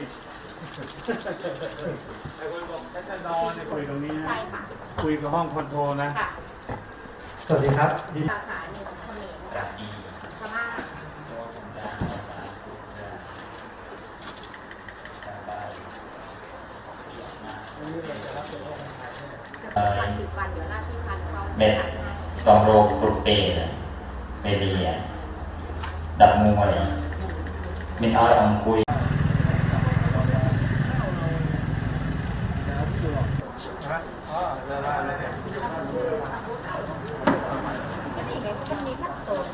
อีกแต่คนบอกถ้าจะนอนเนคุยตรงนี้นะใช่ค่ะคุยกับห้องคอนโทรนะ ค่ะสวัสดีครับสาขาหนึ่งเขมรดีพม่านเองค่พัเม็ดกองโรงกรุปเปเมเรียดับมวยมินอ้อยองคุย นี่ไงมันมีขั้นตอน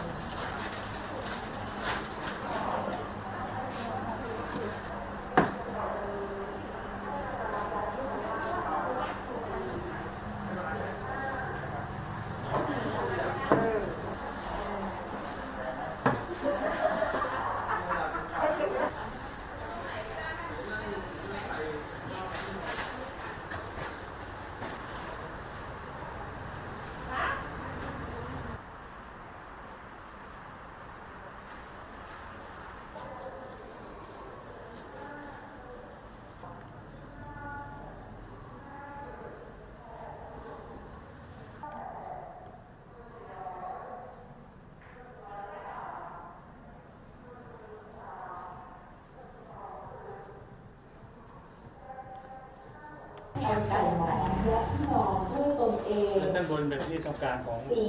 เอาใส่หมอนและที่นอน ด้วยตนเองด้านบนเป็นที่ต้องการของสี่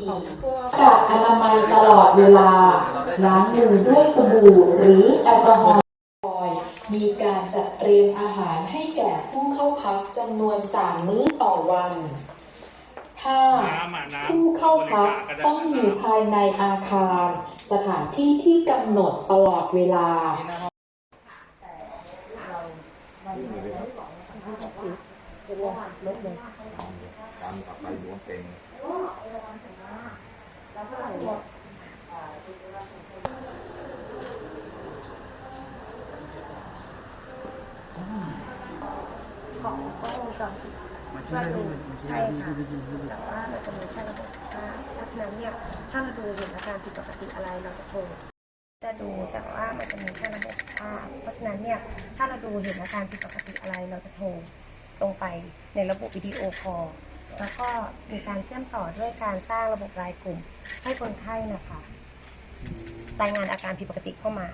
กาดอนามัยตลอดเวลา ล้างมือด้วยสบู่หรือแอลกอฮอล์มีการจัดเตรียมอาหารให้แก่ผู้เข้าพักจำนวนสามมื้อต่อวันห้าน้ำอะน้ำผู้เข้าพักต้องอยู่ภายในอาคาร สถานที่ที่กำหนดตลอดเวลา ของกล้องวงจรปิดว่าดูใช่ค่ะแต่ว่ามันจะมีแค่ระบบภาเพราะฉะนั้นเนี่ยถ้าเราดูเห็นอาการผิดปกติอะไรเราจะโทรจะดูแต่ว่ามันจะมีแค่ระบบภาพเพราะฉะนั้นเนี่ยถ้าเราดูเห็นอาการผิดปกติอะไรเราจะโทรตรงไปในระบบวิดีโอคอล แล้วก็มีการเชื่อมต่อด้วยการสร้างระบบรายกลุ่ม ให้คนไข้นะคะรายงานอาการผิดปกติเข้ามา